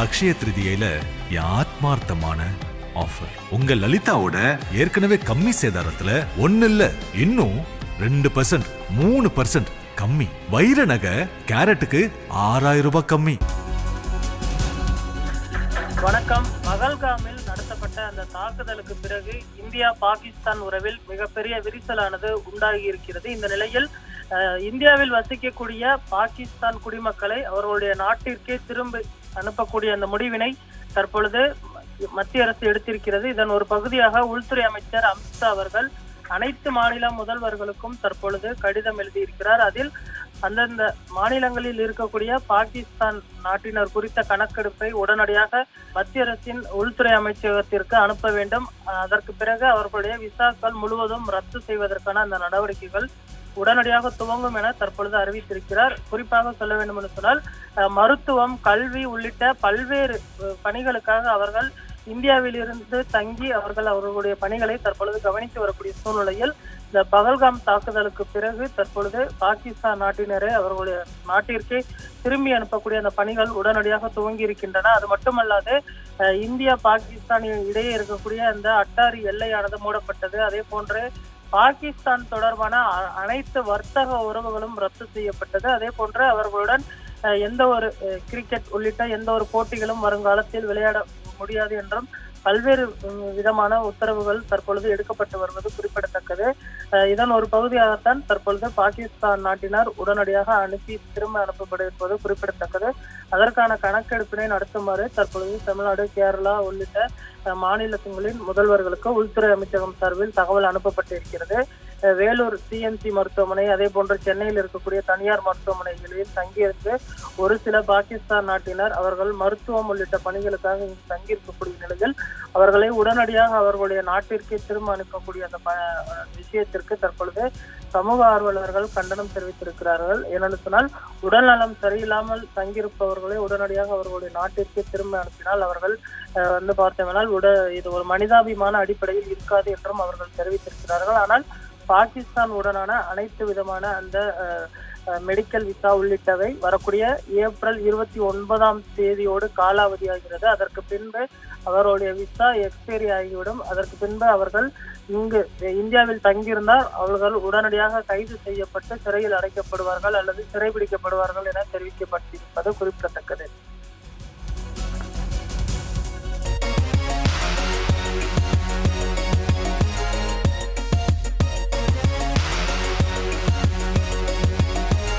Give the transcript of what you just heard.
அக்ஷய திருதியில ஆத்மார்த்தமான ஆஃபர் உங்க லலிதாவோட ஏற்கனவே கம்மி சேதாரத்துல ஒன்னு இல்ல இன்னும் ரெண்டு பர்சன்ட் மூணு பர்சன்ட் கம்மி. வைர நகை கேரட்டுக்கு ஆறாயிரம் ரூபாய் கம்மி. வணக்கம். பகல்காமில் நடத்தப்பட்ட அந்த தாக்குதலுக்கு பிறகு இந்தியா பாகிஸ்தான் உறவில் மிகப்பெரிய விரிசலானது உண்டாகி இருக்கிறது இந்த நிலையில் இந்தியாவில் வசிக்கக்கூடிய பாகிஸ்தான் குடிமக்களை அவர்களுடைய நாட்டிற்கே திரும்ப அனுப்பக்கூடிய அந்த முடிவினை தற்பொழுது மத்திய அரசு எடுத்திருக்கிறது. இதன் ஒரு பகுதியாக உள்துறை அமைச்சர் அமித்ஷா அவர்கள் அனைத்து மாநில முதல்வர்களுக்கும் தற்பொழுது கடிதம் எழுதியிருக்கிறார். அதில் அந்தந்த மாநிலங்களில் இருக்கக்கூடிய பாகிஸ்தான் நாட்டினர் குறித்த கணக்கெடுப்பை உடனடியாக மத்திய அரசின் உள்துறை அமைச்சகத்திற்கு அனுப்ப வேண்டும். அதற்கு பிறகு அவர்களுடைய விசாக்கள் முழுவதும் ரத்து செய்வதற்கான அந்த நடவடிக்கைகள் உடனடியாக துவங்கும் என தற்பொழுது அறிவித்திருக்கிறார். குறிப்பாக சொல்ல வேண்டும் என்று சொன்னால் மருத்துவம் கல்வி உள்ளிட்ட பல்வேறு பணிகளுக்காக அவர்கள் இந்தியாவில் இருந்து தங்கி அவர்கள் அவர்களுடைய பணிகளை தற்பொழுது கவனித்து வரக்கூடிய சூழ்நிலையில் இந்த பகல்காம் தாக்குதலுக்கு பிறகு தற்பொழுது பாகிஸ்தான் நாட்டினரை அவர்களுடைய நாட்டிற்கு திரும்பி அனுப்பக்கூடிய அந்த பணிகள் உடனடியாக துவங்கி இருக்கின்றன. அது மட்டுமல்லாது இந்தியா பாகிஸ்தான் இடையே இருக்கக்கூடிய அந்த அட்டாரி எல்லையானது மூடப்பட்டது. அதே போன்று பாகிஸ்தான் தொடர்பான அனைத்து வர்த்தக உறவுகளும் ரத்து செய்யப்பட்டது. அதே போன்று அவர்களுடன் அஹ், எந்த ஒரு அஹ், கிரிக்கெட் உள்ளிட்ட எந்த ஒரு போட்டிகளும் வருங்காலத்தில் விளையாட முடியாது என்றும் பல்வேறு விதமான உத்தரவுகள் தற்பொழுது எடுக்கப்பட்டு வருவது குறிப்பிடத்தக்கது. இதன் ஒரு பகுதியாகத்தான் தற்பொழுது பாகிஸ்தான் நாட்டினர் உடனடியாக அனுப்பி திரும்ப அனுப்பப்பட இருப்பது குறிப்பிடத்தக்கது. அதற்கான கணக்கெடுப்பினை நடத்துமாறு தற்பொழுது தமிழ்நாடு கேரளா உள்ளிட்ட மாநிலங்களின் முதல்வர்களுக்கு உள்துறை அமைச்சகம் சார்பில் தகவல் அனுப்பப்பட்டிருக்கிறது. வேலூர் சிஎம்சி மருத்துவமனை அதே போன்று சென்னையில் இருக்கக்கூடிய தனியார் மருத்துவமனைகளில் தங்கியிருந்து ஒரு சில பாகிஸ்தான் நாட்டினர் அவர்கள் மருத்துவம் உள்ளிட்ட பணிகளுக்காக இங்கு தங்கியிருக்கக்கூடிய நிலையில் அவர்களை உடனடியாக அவர்களுடைய நாட்டிற்கே திரும்ப அனுப்பக்கூடிய அந்த ப- விஷயத்திற்கு தற்பொழுது சமூக ஆர்வலர்கள் கண்டனம் தெரிவித்திருக்கிறார்கள். ஏனென்று சொன்னால் உடல்நலம் சரியில்லாமல் தங்கியிருப்பவர்களை உடனடியாக அவர்களுடைய நாட்டிற்கே திரும்ப அனுப்பினால் அவர்கள் வந்து பார்த்தோம்னால் உட இது ஒரு மனிதாபிமான அடிப்படையில் இருக்காது என்றும் அவர்கள் தெரிவித்திருக்கிறார்கள். ஆனால் பாகிஸ்தான் உடனான அனைத்து விதமான அந்த மெடிக்கல் விசா உள்ளிட்டவை வரக்கூடிய ஏப்ரல் இருபத்தி ஒன்பதாம் தேதியோடு காலாவதியாகிறது. அதற்கு பின்பு அவருடைய விசா எக்ஸ்பைரி ஆகிவிடும். அதற்கு பின்பு அவர்கள் இங்கு இந்தியாவில் தங்கியிருந்தால் அவர்கள் உடனடியாக கைது செய்யப்பட்டு சிறையில் அடைக்கப்படுவார்கள் அல்லது சிறைபிடிக்கப்படுவார்கள் என தெரிவிக்கப்பட்டிருப்பது குறிப்பிடத்தக்கது.